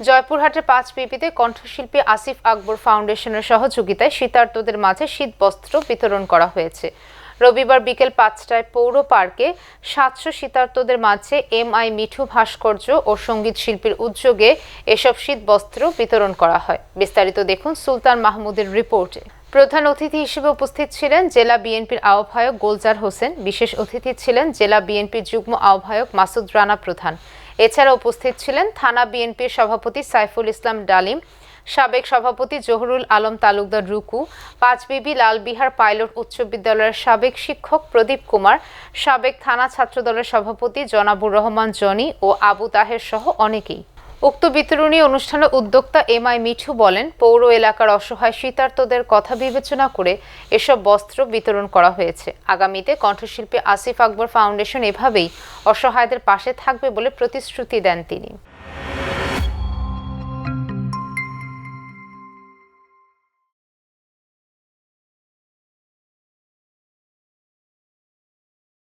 জয়পুরহাটের পাঁচ পিপিতে কণ্ঠশিল্পী আসিফ আকবর ফাউন্ডেশনের সহযোগিতায় শীতার্তদের মাঝে শীত বস্ত্র বিতরণ করা হয়েছে। রবিবার বিকেল পাঁচটায় পৌর পার্কে সাতশো শীতার্তদের মাঝে এম আই মিঠু ভাস্কর্য ও সংগীত শিল্পীর উদ্যোগে এসব শীত বস্ত্র বিতরণ করা হয়। বিস্তারিত দেখুন সুলতান মাহমুদের রিপোর্টে। প্রধান অতিথি হিসেবে উপস্থিত ছিলেন জেলা বিএনপির আহ্বায়ক গোলজার হোসেন। বিশেষ অতিথি ছিলেন জেলা বিএনপির যুগ্ম আহ্বায়ক মাসুদ রানা প্রধান। এছাড়া উপস্থিত ছিলেন থানা বিএনপির সভাপতি সাইফুল ইসলাম ডালিম, সাবেক সভাপতি জহুরুল আলম তালুকদার রুকু পাঁচবিবি লালবিহার পাইলট উচ্চ বিদ্যালয়ের সাবেক শিক্ষক প্রদীপ কুমার, সাবেক থানা ছাত্রদলের সভাপতি জনাবুর রহমান জনি ও আবু তাহের সহ অনেকেই। উক্ত বিতরণী অনুষ্ঠানে উদ্যোক্তা এম আই মিঠু বলেন, পৌর এলাকার অসহায় শীতার্তদের কথা বিবেচনা করে এসব বস্ত্র বিতরণ করা হয়েছে। আগামীতে কণ্ঠশিল্পী আসিফ আকবর ফাউন্ডেশন এভাবেই অসহায়দের পাশে থাকবে বলে প্রতিশ্রুতি দেন তিনি।